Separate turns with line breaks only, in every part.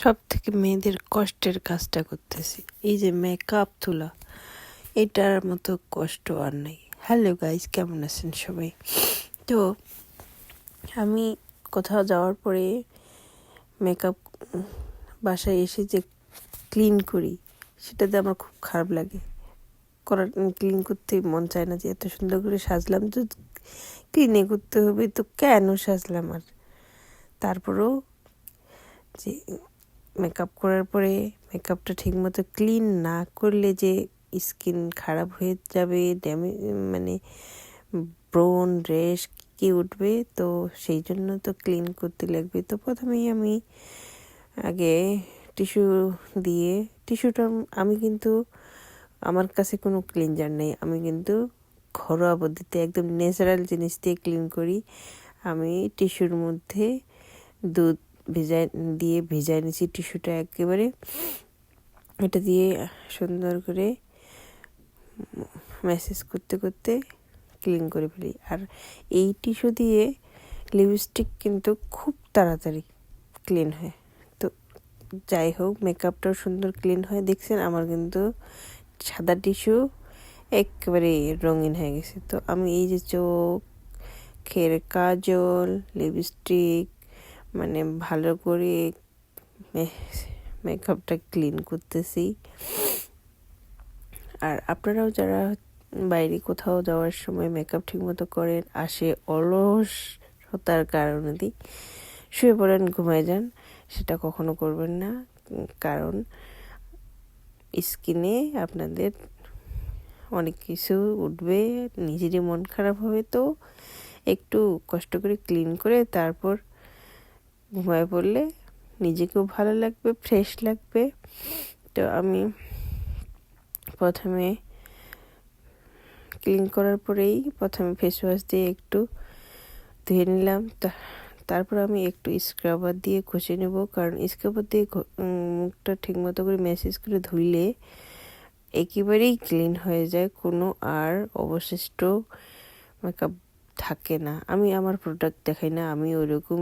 সব থেকে মেয়েদের কষ্টের কাজটা করতেছি। এই যে মেকআপ তোলা, এটার মতো কষ্ট আর নেই। হ্যালো গাইজ কেমন আছেন সবাই? তো আমি কোথাও যাওয়ার পরে মেকআপ বাসায় এসে যে ক্লিন করি, সেটাতে আমার খুব খারাপ লাগে। করার ক্লিন করতে মন চায় না যে এত সুন্দর করে সাজলাম। তো ক্লিনে করতে হবে, তো কেন সাজলাম আর? তারপরেও যে মেকআপ করার পরে মেকআপটা ঠিকমতো ক্লিন না করলে যে স্কিন খারাপ হয়ে যাবে ড্যামে মানে ব্রোন রেশ কি উঠবে, তো সেই জন্য তো ক্লিন করতে লাগবে। তো প্রথমেই আমি আগে টিস্যু দিয়ে টিস্যুটা আমি কিন্তু, আমার কাছে কোনো ক্লিনজার নেই। আমি কিন্তু ঘরোয়া পদ্ধতিতে একদম ন্যাচারাল জিনিস দিয়ে ক্লিন করি। আমি টিস্যুর মধ্যে দুধ ভেজাই, দিয়ে ভেজাই নিয়েছি টিস্যুটা একেবারে। এটা দিয়ে সুন্দর করে ম্যাসেজ করতে করতে ক্লিন করে ফেলি। আর এই টিস্যু দিয়ে লিপস্টিক কিন্তু খুব তাড়াতাড়ি ক্লিন হয়। তো যাই হোক, মেকআপটাও সুন্দর ক্লিন হয়। দেখছেন, আমার কিন্তু সাদা টিস্যু একেবারে রঙিন হয়ে গেছে। তো আমি এই যে চোখ, খের, কাজল, লিপস্টিক মানে ভালো করে মেকআপটা ক্লিন করতেছি। আর আপনারাও যারা বাইরে কোথাও যাওয়ার সময় মেকআপ ঠিকমতো করেন, আসে অলসতার কারণে দিই শুয়ে পড়েন, ঘুমায় যান, সেটা কখনো করবেন না। কারণ স্কিনে আপনাদের অনেক কিছু উঠবে, নিজেরই মন খারাপ হবে তো। একটু কষ্ট করে ক্লিন করে তারপর ঘুমায় পড়লে নিজেকেও ভালো লাগবে ফ্রেশ লাগবে। তো আমি প্রথমে ক্লিন করার পরেই প্রথমে ফেস ওয়াশ দিয়ে একটু ধুয়ে নিলাম। তারপর আমি একটু স্ক্রাবার দিয়ে ঘষে নেব। কারণ স্ক্রাবার দিয়ে মুখটা ঠিকমতো করে ম্যাসেজ করে ধুইলে একেবারেই ক্লিন হয়ে যায়। কোনো আর অবশিষ্ট মেকআপ থাকে না। আমি আমার প্রোডাক্ট দেখাই না। আমি ওইরকম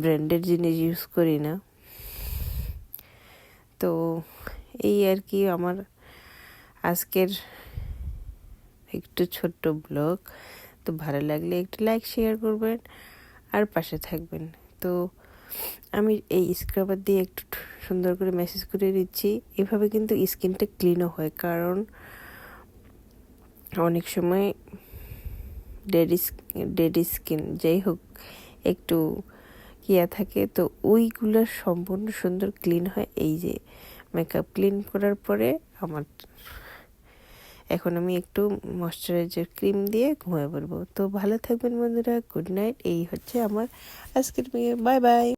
ব্র্যান্ডের জিনিস ইউজ করি না। তো এই আর কি আমার আজকের একটু ছোট্ট ব্লগ তো ভালো লাগলে একটু লাইক শেয়ার করবেন আর পাশে থাকবেন। তো আমি এই স্ক্রাবার দিয়ে একটু সুন্দর করে মেসেজ করে দিচ্ছি এভাবে কিন্তু স্কিনটা ক্লিনও হয় কারণ অনেক সময় ডেড ডেড স্কিন যাই হোক, একটু কিয়া থাকে, তো ওইগুলো সম্পূর্ণ সুন্দর ক্লিন হয়। এই যে মেকআপ ক্লিন করার পরে আমার এখন আমি একটু ময়শ্চারাইজার ক্রিম দিয়ে ঘুমিয়ে পড়ব। তো ভালো থাকবেন বন্ধুরা গুড নাইট এই হচ্ছে আমার আজকের বাই বাই